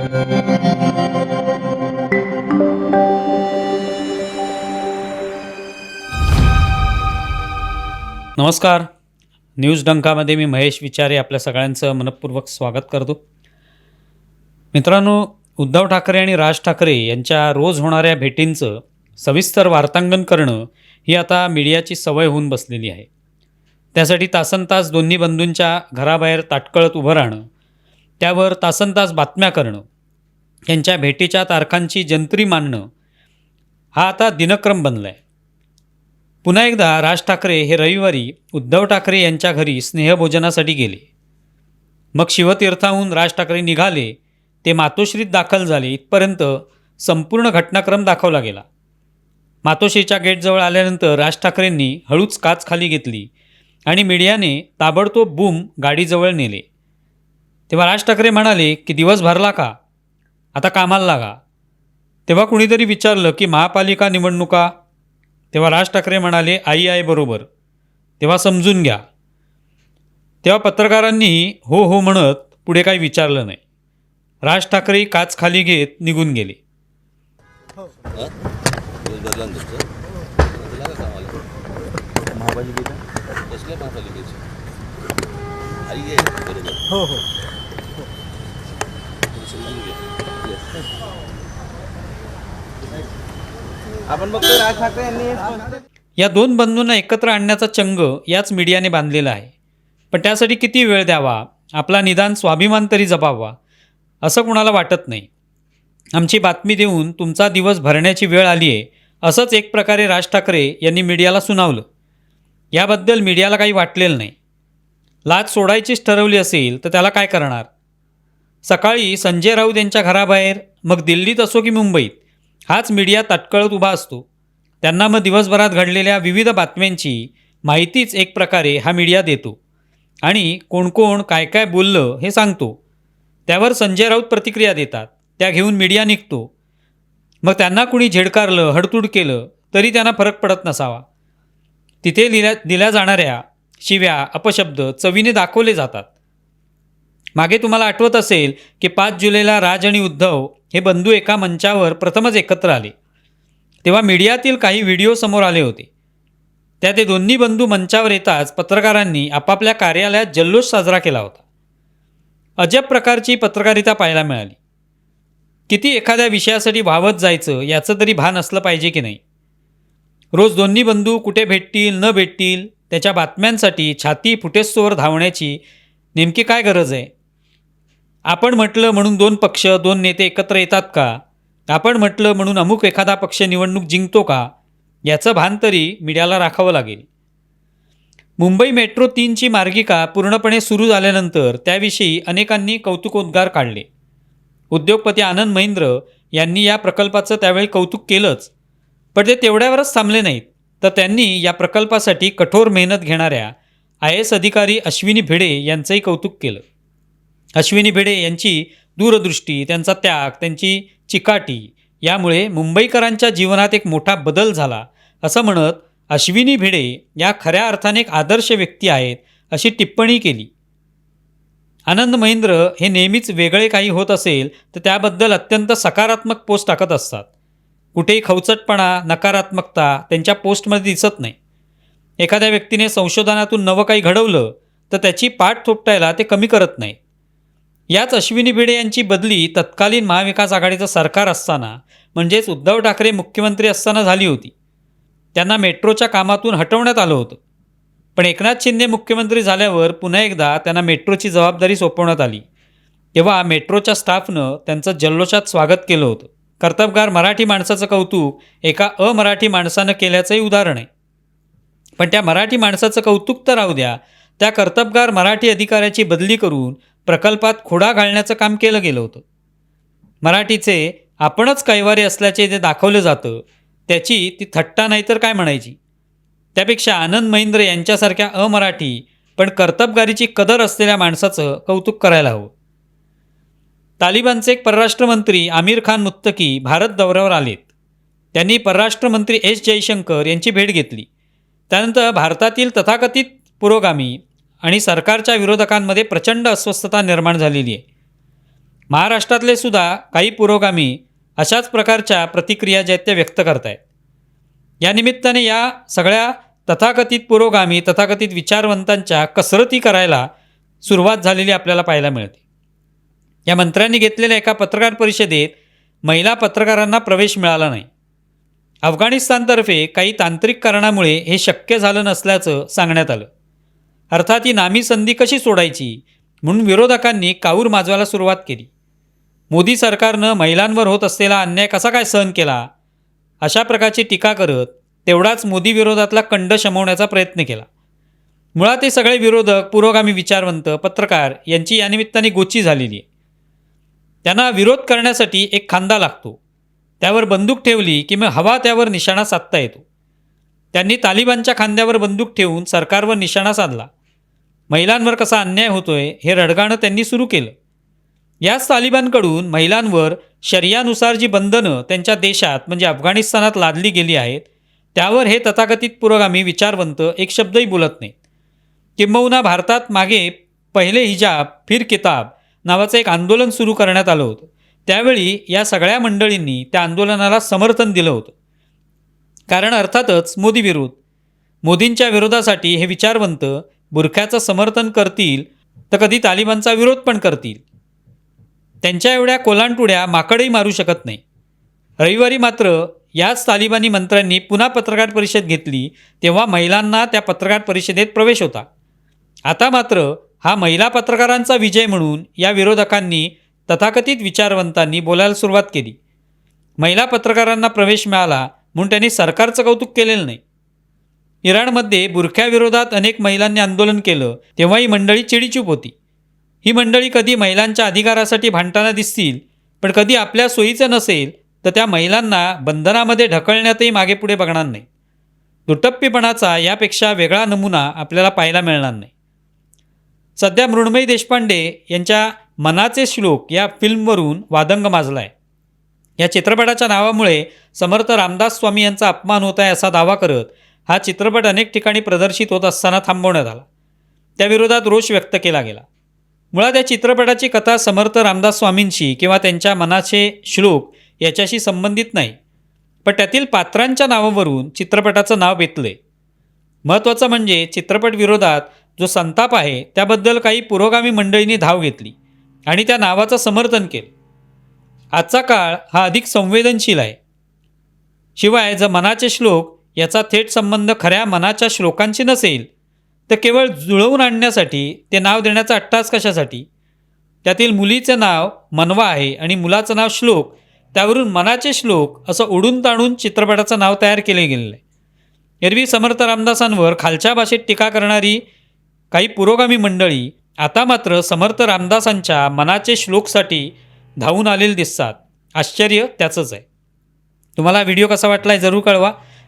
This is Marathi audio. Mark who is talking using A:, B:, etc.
A: नमस्कार. न्यूज डंकामध्ये मी महेश विचारे आपल्या सगळ्यांचं मनपूर्वक स्वागत करतो. मित्रांनो उद्धव ठाकरे आणि राज ठाकरे यांच्या रोज होणाऱ्या भेटींचं सविस्तर वार्तांकन करणं ही आता मीडियाची सवय होऊन बसलेली आहे. त्यासाठी तासन तास दोन्ही बंधूंच्या घराबाहेर ताटकळत उभं राहणं त्यावर तासन तास बातम्या करणं त्यांच्या भेटीच्या तारखांची जंत्री मांडणं हा आता दिनक्रम बनला आहे पुन्हा एकदा राज ठाकरे हे रविवारी उद्धव ठाकरे यांच्या घरी स्नेहभोजनासाठी गेले. मग शिवतीर्थाहून राज ठाकरे निघाले ते मातोश्रीत दाखल झाले इथपर्यंत संपूर्ण घटनाक्रम दाखवला गेला. मातोश्रीच्या गेटजवळ आल्यानंतर राज ठाकरेंनी हळूच काच खाली घेतली आणि मीडियाने ताबडतोब बूम गाडीजवळ नेले. तेव्हा राज ठाकरे म्हणाले की दिवस भरला का? आता कामाला लागा. तेव्हा कुणीतरी विचारलं की महापालिका निवडणुका? तेव्हा राज ठाकरे म्हणाले आई आहे बरोबर. तेव्हा समजून घ्या. तेव्हा पत्रकारांनी हो हो म्हणत पुढे काही विचारलं नाही. राज ठाकरे काच खाली घेत निघून गेले.
B: महापालिकेचा
C: कसल्या महापालिकेची आई आहे बरोबर.
B: हो हो. आपण बघतो राज ठाकरे यांनी
A: या दोन बंधूंना एकत्र आणण्याचा चंग याच मीडियाने बांधलेला आहे. पण त्यासाठी किती वेळ द्यावा? आपला निदान स्वाभिमान तरी जपावा असं कुणाला वाटत नाही. आमची बातमी देऊन तुमचा दिवस भरण्याची वेळ आली आहे असंच एक प्रकारे राज ठाकरे यांनी मीडियाला सुनावलं. याबद्दल मीडियाला काही वाटलेलं नाही. लाच सोडायचीच ठरवली असेल तर त्याला काय करणार? सकाळी संजय राऊत यांच्या घराबाहेर मग दिल्लीत असो की मुंबईत हाच मीडिया तटकळत उभा असतो. त्यांना मग दिवसभरात घडलेल्या विविध बातम्यांची माहितीच एक प्रकारे हा मीडिया देतो. आणि कोण कोण काय काय बोललं हे सांगतो. त्यावर संजय राऊत प्रतिक्रिया देतात. त्या घेऊन मीडिया निघतो. मग त्यांना कुणी झेडकारलं हडतूड केलं तरी त्यांना फरक पडत नसावा. तिथे लिहिल्या दिल्या जाणाऱ्या शिव्या अपशब्द चवीने दाखवले जातात. मागे तुम्हाला आठवत असेल की पाच जुलैला राज आणि उद्धव हे बंधू एका मंचावर प्रथमच एकत्र आले. तेव्हा मीडियातील काही व्हिडिओ समोर आले होते. त्या ते दोन्ही बंधू मंचावर येताच पत्रकारांनी आपापल्या कार्यालयात जल्लोष साजरा केला होता. अजब प्रकारची पत्रकारिता पाहायला मिळाली. किती एखाद्या विषयासाठी वाहवत जायचं याचं तरी भान असलं पाहिजे की नाही? रोज दोन्ही बंधू कुठे भेटतील न भेटतील त्याच्या बातम्यांसाठी छाती फुटेस्तोवर धावण्याची नेमकी काय गरज आहे? आपण म्हटलं म्हणून दोन पक्ष दोन नेते एकत्र येतात का? आपण म्हटलं म्हणून अमुक एखादा पक्ष निवडणूक जिंकतो का? याचं भान तरी मीडियाला राखावं लागेल. मुंबई मेट्रो तीनची मार्गिका पूर्णपणे सुरू झाल्यानंतर त्याविषयी अनेकांनी कौतुकोद्गार काढले. उद्योगपती आनंद महिंद्र यांनी या प्रकल्पाचं त्यावेळी कौतुक केलंच. पण ते तेवढ्यावरच थांबले नाहीत. तर त्यांनी या प्रकल्पासाठी कठोर मेहनत घेणाऱ्या आय एस अधिकारी अश्विनी भिडे यांचंही कौतुक केलं. अश्विनी भिडे यांची दूरदृष्टी त्यांचा त्याग त्यांची चिकाटी यामुळे मुंबईकरांच्या जीवनात एक मोठा बदल झाला. असं म्हणत अश्विनी भिडे या खऱ्या अर्थाने एक आदर्श व्यक्ती आहेत अशी टिप्पणी केली. आनंद महेंद्र हे नेहमीच वेगळे काही होत असेल तर त्याबद्दल अत्यंत सकारात्मक पोस्ट टाकत असतात. कुठेही खवचटपणा नकारात्मकता त्यांच्या पोस्टमध्ये दिसत नाही. एखाद्या व्यक्तीने संशोधनातून नवं काही घडवलं तर त्याची पाठ थोपटायला ते कमी करत नाही याच अश्विनी भिडे यांची बदली तत्कालीन महाविकास आघाडीचं सरकार असताना म्हणजेच उद्धव ठाकरे मुख्यमंत्री असताना झाली होती. त्यांना मेट्रोच्या कामातून हटवण्यात आलं होतं. पण एकनाथ शिंदे मुख्यमंत्री झाल्यावर पुन्हा एकदा त्यांना मेट्रोची जबाबदारी सोपवण्यात आली. तेव्हा मेट्रोच्या स्टाफनं त्यांचं जल्लोषात स्वागत केलं होतं. कर्तबगार मराठी माणसाचं कौतुक एका अमराठी माणसानं केल्याचंही उदाहरण आहे. पण त्या मराठी माणसाचं कौतुक तर राहू द्या त्या कर्तबगार मराठी अधिकाऱ्याची बदली करून प्रकल्पात खुडा घालण्याचं काम केलं गेलं होतं. मराठीचे आपणच कैवारी असल्याचे जे दाखवलं जातं त्याची ती थट्टा नाही तर काय म्हणायची? त्यापेक्षा आनंद महिंद्र यांच्यासारख्या अमराठी पण कर्तबगारीची कदर असलेल्या माणसाचं कौतुक करायला हवं. तालिबानचे एक परराष्ट्र मंत्री आमिर खान मुत्तकी भारत दौऱ्यावर आलेत. त्यांनी परराष्ट्र मंत्री एस जयशंकर यांची भेट घेतली. त्यानंतर भारतातील तथाकथित पुरोगामी आणि सरकारच्या विरोधकांमध्ये प्रचंड अस्वस्थता निर्माण झालेली आहे. महाराष्ट्रातले सुद्धा काही पुरोगामी अशाच प्रकारच्या प्रतिक्रिया ज्या आहेत त्या व्यक्त आहेत या निमित्ताने या सगळ्या तथाकथित पुरोगामी तथाकथित विचारवंतांच्या कसरती करायला सुरुवात झालेली आपल्याला पाहायला मिळते. या मंत्र्यांनी घेतलेल्या एका पत्रकार परिषदेत महिला पत्रकारांना प्रवेश मिळाला नाही. अफगाणिस्तानतर्फे काही तांत्रिक कारणामुळे हे शक्य झालं नसल्याचं सांगण्यात आलं. अर्थात ही नामी संधी कशी सोडायची? म्हणून विरोधकांनी काऊर माजवायला सुरुवात केली. मोदी सरकारनं महिलांवर होत असलेला अन्याय कसा काय सहन केला? अशा प्रकारची टीका करत तेवढाच मोदी विरोधातला कंड शमवण्याचा प्रयत्न केला. मुळात हे सगळे विरोधक पुरोगामी विचारवंत पत्रकार यांची यानिमित्ताने गोची झालेली आहे. त्यांना विरोध करण्यासाठी एक खांदा लागतो. त्यावर बंदूक ठेवली की मग हवा त्यावर निशाणा साधता येतो. त्यांनी तालिबानच्या खांद्यावर बंदूक ठेवून सरकारवर निशाणा साधला. महिलांवर कसा अन्याय होतोय हे रडगाणं त्यांनी सुरू केलं. याच तालिबानकडून महिलांवर शर्यानुसार जी बंधनं त्यांच्या देशात म्हणजे अफगाणिस्तानात लादली गेली आहेत त्यावर हे तथाकथित पुरोगामी विचारवंत एक शब्दही बोलत नाहीत. किंबहुना भारतात मागे पहिले हिजाब फिर किताब नावाचं एक आंदोलन सुरू करण्यात आलं होतं. त्यावेळी या सगळ्या मंडळींनी त्या आंदोलनाला समर्थन दिलं होतं. कारण अर्थातच मोदी विरोध मोदींच्या विरोधासाठी हे विचारवंत बुरख्याचं समर्थन करतील तर कधी तालिबानचा विरोध पण करतील. त्यांच्या एवढ्या कोलांटुड्या माकडही मारू शकत नाही. रविवारी मात्र याच तालिबानी मंत्र्यांनी पुन्हा पत्रकार परिषद घेतली तेव्हा महिलांना त्या पत्रकार परिषदेत प्रवेश होता. आता मात्र हा महिला पत्रकारांचा विजय म्हणून या विरोधकांनी तथाकथित विचारवंतांनी बोलायला सुरुवात केली. महिला पत्रकारांना प्रवेश मिळाला म्हणून त्यांनी सरकारचं कौतुक केलेलं नाही. इराणमध्ये बुरख्याविरोधात अनेक महिलांनी आंदोलन केलं तेव्हा ही मंडळी चिडीचूप होती. ही मंडळी कधी महिलांच्या अधिकारासाठी भांडताना दिसतील पण कधी आपल्या सोयीचं नसेल तर त्या महिलांना बंधनामध्ये ढकलण्यातही मागेपुढे बघणार नाही. दुटप्पीपणाचा यापेक्षा वेगळा नमुना आपल्याला पाहायला मिळणार नाही. सध्या मृण्मयी देशपांडे यांच्या मनाचे श्लोक या फिल्मवरून वादंग माजला आहे या चित्रपटाच्या नावामुळे समर्थ रामदास स्वामी यांचा अपमान होत आहे असा दावा करत हा चित्रपट अनेक ठिकाणी प्रदर्शित होत असताना थांबवण्यात आला. त्याविरोधात रोष व्यक्त केला गेला. मुळात या चित्रपटाची कथा समर्थ रामदास स्वामींशी किंवा त्यांच्या मनाचे श्लोक याच्याशी संबंधित नाही. पण त्यातील पात्रांच्या नावावरून चित्रपटाचं नाव बेतले. महत्त्वाचं म्हणजे चित्रपट विरोधात जो संताप आहे त्याबद्दल काही पुरोगामी मंडळींनी धाव घेतली आणि त्या नावाचं समर्थन केलं. आजचा काळ हा अधिक संवेदनशील आहे. शिवाय जर मनाचे श्लोक याचा थेट संबंध खऱ्या मनाच्या श्लोकांशी नसेल तर केवळ जुळवून आणण्यासाठी ते नाव देण्याचा अट्टास कशासाठी? त्यातील मुलीचं नाव मनवा आहे आणि मुलाचं नाव श्लोक त्यावरून मनाचे श्लोक असं ओढून ताणून चित्रपटाचं नाव तयार केले गेलेलं. आहे एरवी समर्थ रामदासांवर खालच्या भाषेत टीका करणारी काही पुरोगामी मंडळी आता मात्र समर्थ रामदासांच्या मनाचे श्लोकसाठी धावून आलेले दिसतात. आश्चर्य त्याचंच आहे. तुम्हाला व्हिडिओ कसा वाटला आहे जरूर कळवा.